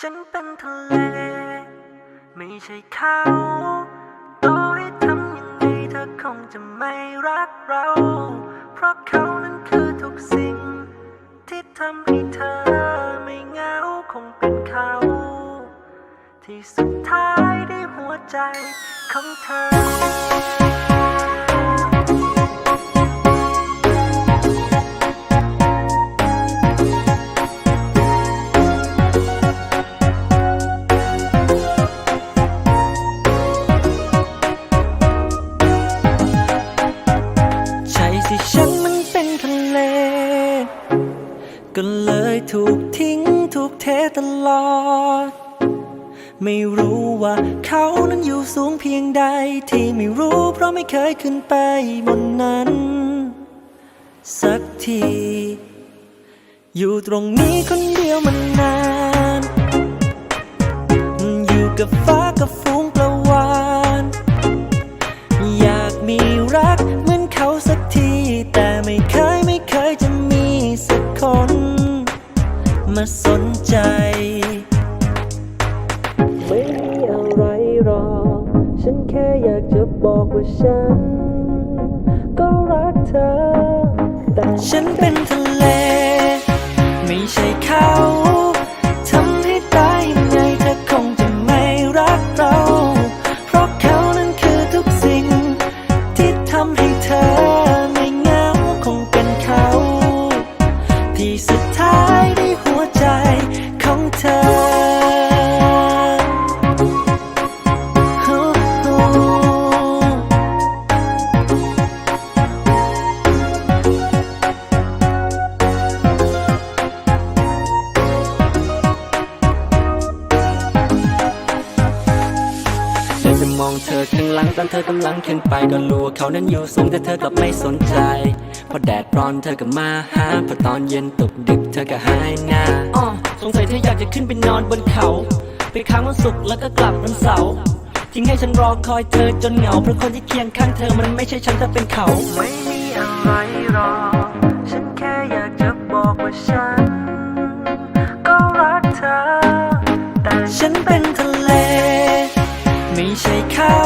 ฉันเป็นทะเล ไม่ใช่เขาต่อให้ทำยังไงเธอคงจะไม่รักเรา เพราะเขานั้นคือทุกสิ่ง ที่ทำให้เธอไม่เหงาคงเป็นเขา ที่สุดท้ายได้หัวใจของเธอ ใช่ฉันมันเป็นทะเล ก็เลยถูกทิ้งถูกเทตลอด ไม่รู้ว่าเขานั้นอยู่สูงเพียงใด ที่ไม่รู้เพราะไม่เคยขึ้นไปบนนั้น สักที อยู่ตรงนี้คนเดียวมันนาน อยู่กับฟ้ากับฝ คนมาสนใจ ไม่มีอะไรหรอก ฉันแค่อยากจะบอกว่าฉัน ก็รักเธอ แต่ฉันเป็นทะเล ไม่ใช่เขา ข องเธอข้างหลังตอนเธอกำลังขึ้นไปก็รู้ว่าเขานั้นอยู่สูงแต่เธอกลับไม่สนใจ พอแดดร้อนเธอก็มาหาพอตอนเย็นตกดึกเธอก็หายหน้าอ้อสงสัยเธออยากจะขึ้นไปนอนบนเขา ไปค้างวันศุกร์แล้วก็กลับวันเสาร์ทิ้งให้ฉันรอคอยเธอจนเหงาเพราะคนที่เคียงข้างเธอมันไม่ใช่ฉันแต่เป็นเขา ไม่มีอะไรหรอกฉันแค่อยากจะบอกว่าฉัน ก็รักเธอ แต่ฉันเป็นทะเล ไม่ใช่เขา